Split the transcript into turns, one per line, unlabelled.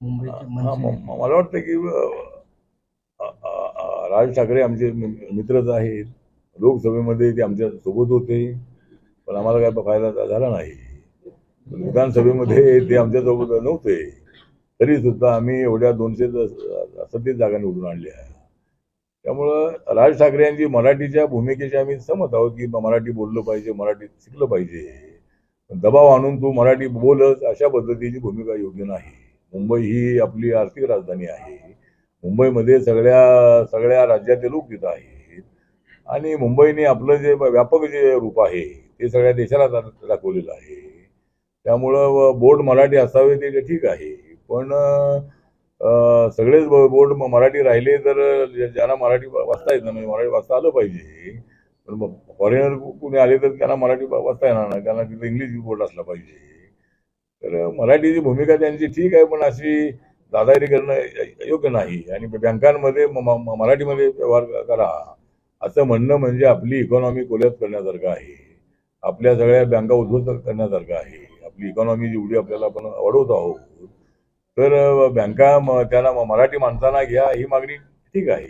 मला वाटतं की राज ठाकरे आमचे मित्रच आहेत. लोकसभेमध्ये ते आमच्यासोबत होते. पण आम्हाला काय फायदा झाला नाही. विधानसभेमध्ये ते आमच्यासोबत नव्हते. तरी सुद्धा आम्ही एवढ्या दोनशे सत्तीस जागा निवडून आणल्या. त्यामुळं राज ठाकरे यांची मराठीच्या भूमिकेशी आम्ही सहमत आहोत की मराठी बोललं पाहिजे मराठी शिकलं पाहिजे. दबाव आणून तू मराठी बोलच अशा पद्धतीची भूमिका योग्य नाही. मुंबई ही आपली आर्थिक राजधानी आहे. मुंबईमध्ये सगळ्या सगळ्या राज्याचे लोक तिथं आहेत. आणि मुंबईने आपलं जे व्यापक जे रूप आहे ते सगळ्या देशाला दाखवलेलं आहे. त्यामुळं बोर्ड मराठी असावे ते ठीक आहे. पण सगळेच बोर्ड मराठी राहिले तर ज्यांना मराठी वाचता येत नाही मराठी वाचता आलं पाहिजे. पण फॉरेनर कुणी आले तर त्यांना मराठी वाचता येणार नाही. त्यांना तिथं इंग्लिश बोर्ड असला पाहिजे. तर मराठीची भूमिका त्यांची ठीक आहे पण अशी दादागिरी करणं योग्य नाही. आणि बँकांमध्ये मराठीमध्ये व्यवहार करा. असं म्हणणं म्हणजे आपली इकॉनॉमी कोल्यात करण्यासारखं आहे. आपल्या सगळ्या बँका उद्ध्वस्त करण्यासारखं आहे. आपली इकॉनॉमी जेवढी आपल्याला आपण वाढवत आहोत. तर बँका त्याला मराठी माणसांना घ्या ही मागणी ठीक आहे.